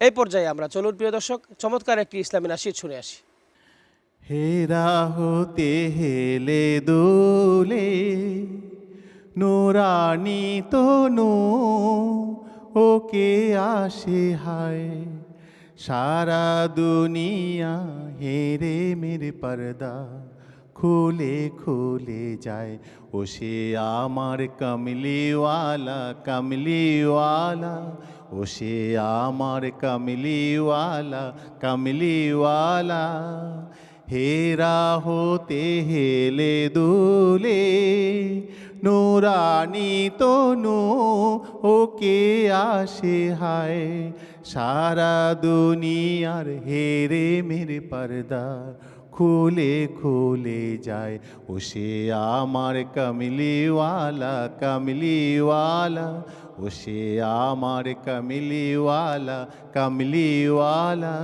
এই পর্যায়ে আমরা চলুন, প্রিয় দর্শক, চমৎকার একটি ইসলামী নাসিদ শুনে আসি। হেরা হতে হেলে দোলে, নোরানি তো তনু, ওকে আসে হায়। সারা দুনিয়া হেরে মেরে পর্দা। খুলে খুলে যায়। ও সে আমার কামলিওয়ালা কামলিওয়ালা। ও সে আমার কামলিওয়ালা কামলিওয়ালা। হেরা হতে হেলে দুলে, নোরানি তনু ওকে আসে হায়। সারা দুনিয়ার হেরে মেরে পর্দা খুলে খুলে যায়। ও সে আমার কমলিওয়ালা কমলিওয়ালা। ও সে আমার কমলিওয়ালা কমলিওয়ালা।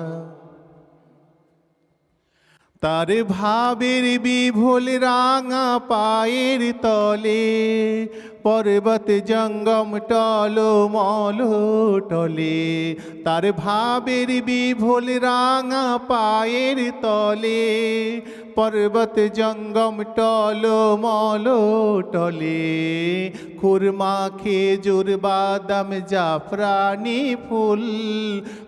তার ভাবের বিভোল রাঙা পায়ের তলে পর্বত জঙ্গম টল মল টলে, তার ভাবের বিভোল রাঙা পায়ের তলে। পর্বত জঙ্গম টল মল টলে, খুরমা খেজুর, বাদাম, জাফরানি ফুল।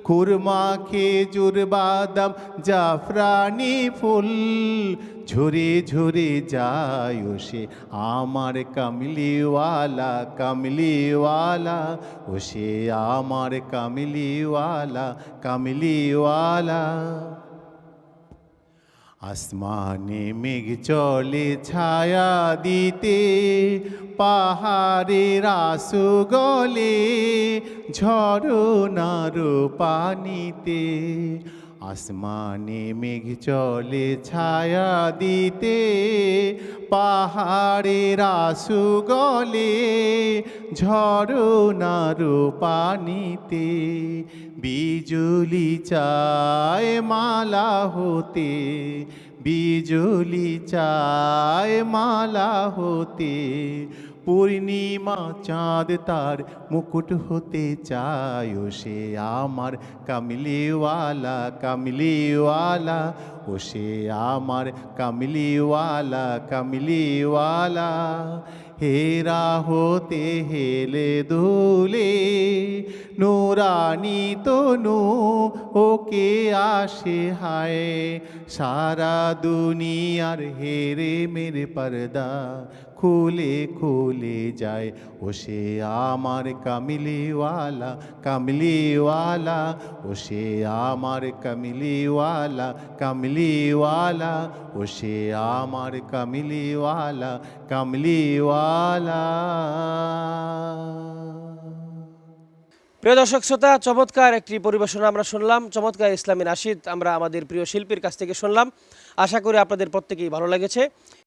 খুরমা খেজুর, বাদাম, জাফরানি ফুল ঝরে ঝরে যায় সে, আমার কামলিওয়ালা কামলিওয়ালা। ও সে, আমার কামলিওয়ালা কামলিওয়ালা। আসমানে মেঘ চলে ছায়া দিতে, পাহাড়ের আসু গলে, ঝরনার পানিতে। আসমানে মেঘ চলে ছায়া দিতে, পাহাড়ের আসু গলে ঝরনার পানিতে বিজুলি চায় মালা হতে, বিজুলি চায় মালা হতে পূর্ণিমা চাঁদ তার মুকুট হতে চায় ও সে আমার কামলিওয়ালা কামলিওয়ালা, ও সে আমার কামলিওয়ালা কামলিওয়ালা। হেরা হতে হেলে দোলে নোরানি তনু, ওকে আসে হায়। সারা দুনিয়ার হেরে মেরে পর্দা খুলে খুলে যায়। ও সে আমার কামলিওয়ালা কামলিওয়ালা, ও সে আমার কামলিওয়ালা কামলিওয়ালা, ও সে আমার কামলিওয়ালা কামলিওয়ালা। প্রিয় দর্শক শ্রোতা, চমৎকার একটি পরিবেশনা আমরা শুনলাম। চমৎকার ইসলামী নাসিদ আমরা আমাদের প্রিয় শিল্পীর কাছ থেকে শুনলাম। আশা করি আপনাদের প্রত্যেকেই ভালো লেগেছে।